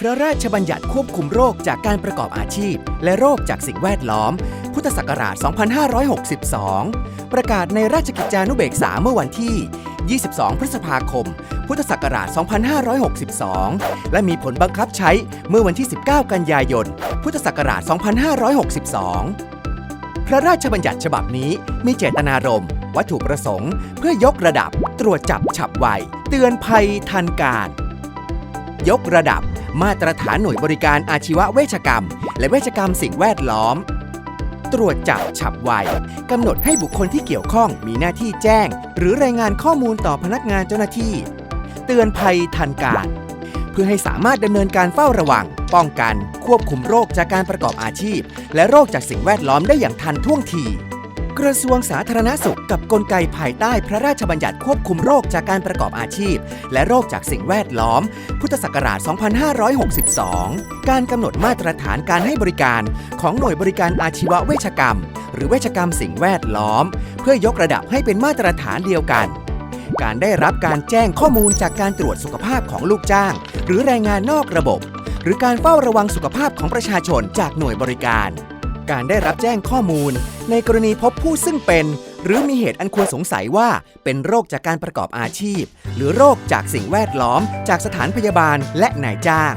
พระราชบัญญัติควบคุมโรคจากการประกอบอาชีพ และโรคจากสิ่งแวดล้อม พุทธศักราช 2562 ประกาศในราชกิจจานุเบกษาเมื่อวันที่ 22 พฤษภาคม พุทธศักราช 2562 และมีผลบังคับใช้เมื่อวันที่ 19 กันยายน พุทธศักราช 2562 พระราชบัญญัติฉบับนี้มีเจตนารมณ์ วัตถุประสงค์ เพื่อยกระดับ ตรวจจับฉับไว เตือนภัยทันการ ยกระดับ มาตรฐานหน่วยบริการอาชีวเวชกรรม และเวชกรรมสิ่งแวดล้อม ตรวจจับฉับไวกำหนดให้บุคคลที่เกี่ยวข้องมีหน้าที่แจ้ง หรือรายงานข้อมูลต่อพนักงานเจ้าหน้าที่ เตือนภัยทันการ เพื่อให้สามารถดำเนินการเฝ้าระวัง ป้องกัน ควบคุมโรคจากการประกอบอาชีพ และโรคจากสิ่งแวดล้อมได้อย่างทันท่วงที กระทรวงสาธารณสุขกับกลไกภายใต้พระราชบัญญัติควบคุมโรคจากการประกอบอาชีพ และโรคจากสิ่งแวดล้อม พุทธศักราช 2562 การกำหนดมาตรฐานการให้บริการของหน่วยบริการอาชีวเวชกรรม หรือเวชกรรมสิ่งแวดล้อม เพื่อยกระดับให้เป็นมาตรฐานเดียวกัน การได้รับการแจ้งข้อมูลจากการตรวจสุขภาพของลูกจ้าง หรือแรงงานนอกระบบ หรือการเฝ้าระวังสุขภาพของประชาชนจากหน่วยบริการ การได้รับแจ้งข้อมูล ในกรณีพบผู้ซึ่งเป็น หรือมีเหตุอันควรสงสัยว่าเป็นโรคจากการประกอบอาชีพ หรือโรคจากสิ่งแวดล้อม จากสถานพยาบาลและนายจ้าง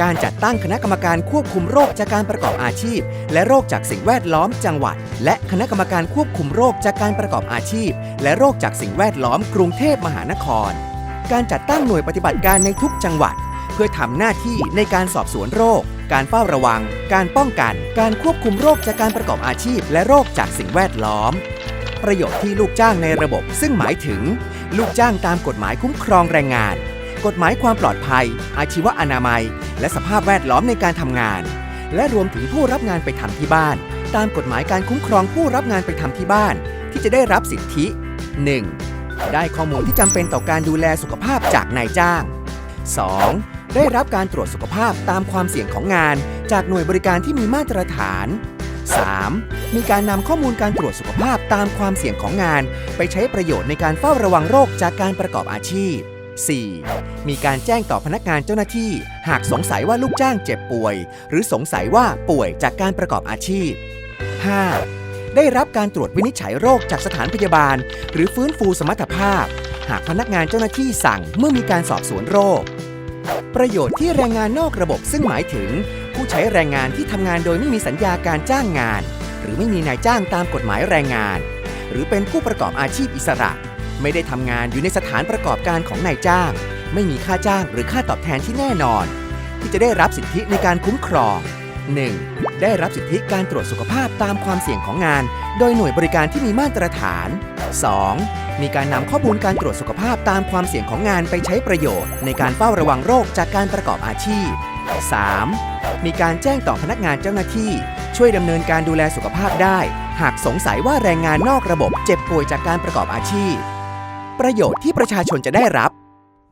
การจัดตั้งคณะกรรมการควบคุมโรคจากการประกอบอาชีพ และโรคจากสิ่งแวดล้อมจังหวัด และคณะกรรมการควบคุมโรคจากการประกอบอาชีพ และโรคจากสิ่งแวดล้อมกรุงเทพมหานคร การจัดตั้งหน่วยปฏิบัติการในทุกจังหวัด เพื่อทำหน้าที่ในการสอบสวนโรค การเฝ้าระวัง การป้องกัน การควบคุมโรคจากการประกอบอาชีพ และโรคจากสิ่งแวดล้อม ประโยชน์ที่ลูกจ้างในระบบ ซึ่งหมายถึง ลูกจ้างตามกฎหมายคุ้มครองแรงงาน กฎหมายความปลอดภัย อาชีวอนามัย และสภาพแวดล้อมในการทำงาน และรวมถึงผู้รับงานไปทำที่บ้าน ตามกฎหมายการคุ้มครองผู้รับงานไปทำที่บ้าน ที่จะได้รับสิทธิ 1. ได้ข้อมูลที่จำเป็นต่อการดูแลสุขภาพจากนายจ้าง 2. ได้รับการตรวจสุขภาพตามความเสี่ยงของงาน จากหน่วยบริการที่มีมาตรฐาน 3. มีการนำข้อมูลการตรวจสุขภาพตามความเสี่ยงของงาน ไปใช้ประโยชน์ในการเฝ้าระวังโรคจากการประกอบอาชีพ 4. มีการแจ้งต่อพนักงานเจ้าหน้าที่ หากสงสัยว่าลูกจ้างเจ็บป่วย หรือสงสัยว่าป่วยจากการประกอบอาชีพ 5. ได้รับการตรวจวินิจฉัยโรคจากสถานพยาบาล หรือฟื้นฟูสมรรถภาพ หากพนักงานเจ้าหน้าที่สั่งเมื่อมีการสอบสวนโรค ประโยชน์ที่แรงงานนอกระบบซึ่งหมายถึง ผู้ใช้แรงงานที่ทำงานโดยไม่มีสัญญาการจ้างงาน หรือไม่มีนายจ้างตามกฎหมายแรงงาน หรือเป็นผู้ประกอบอาชีพอิสระ ไม่ได้ทำงานอยู่ในสถานประกอบการของนายจ้าง ไม่มีค่าจ้างหรือค่าตอบแทนที่แน่นอน ที่จะได้รับสิทธิในการคุ้มครอง 1. ได้รับสิทธิการตรวจสุขภาพตามความเสี่ยงของงาน โดยหน่วยบริการที่มีมาตรฐาน 2. มีการนำข้อมูลการตรวจสุขภาพตามความเสี่ยงของงานไปใช้ประโยชน์ ในการเฝ้าระวังโรคจากการประกอบอาชีพ 3. มีการแจ้งต่อพนักงานเจ้าหน้าที่ ช่วยดำเนินการดูแลสุขภาพได้ หากสงสัยว่าแรงงานนอกระบบเจ็บป่วยจากการประกอบอาชีพ ประโยชน์ที่ประชาชนจะได้รับ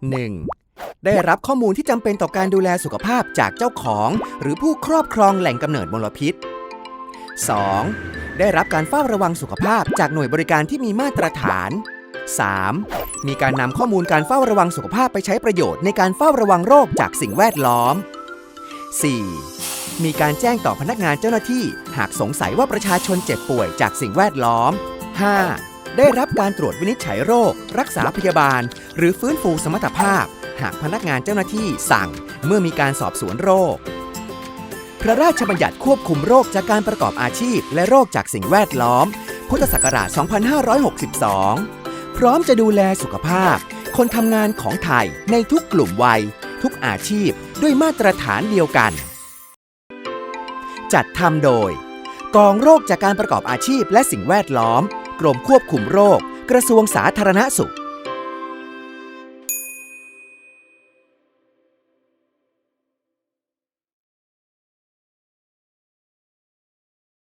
1. ได้รับข้อมูลที่จำเป็นต่อการดูแลสุขภาพจากเจ้าของ หรือผู้ครอบครองแหล่งกำเนิดมลพิษ 2. ได้รับการเฝ้าระวังสุขภาพจากหน่วยบริการที่มีมาตรฐาน 3. มีการนำข้อมูลการเฝ้าระวังสุขภาพไปใช้ประโยชน์ในการเฝ้าระวังโรคจากสิ่งแวดล้อม 4. มีการแจ้งต่อพนักงานเจ้าหน้าที่หากสงสัยว่าประชาชนเจ็บป่วยจากสิ่งแวดล้อม 5. ได้รับการตรวจวินิจฉัยโรค รักษาพยาบาล หรือฟื้นฟูสมรรถภาพ หากพนักงานเจ้าหน้าที่สั่งเมื่อมีการสอบสวนโรค พระราชบัญญัติควบคุมโรคจากการประกอบอาชีพ และโรคจากสิ่งแวดล้อม พุทธศักราช 2562 พร้อมจะดูแลสุขภาพ คนทำงานของไทยในทุกกลุ่มวัย ทุกอาชีพด้วยมาตรฐานเดียวกัน จัดทำโดย กองโรคจากการประกอบอาชีพและสิ่งแวดล้อม กรมควบคุมโรค กระทรวงสาธารณสุข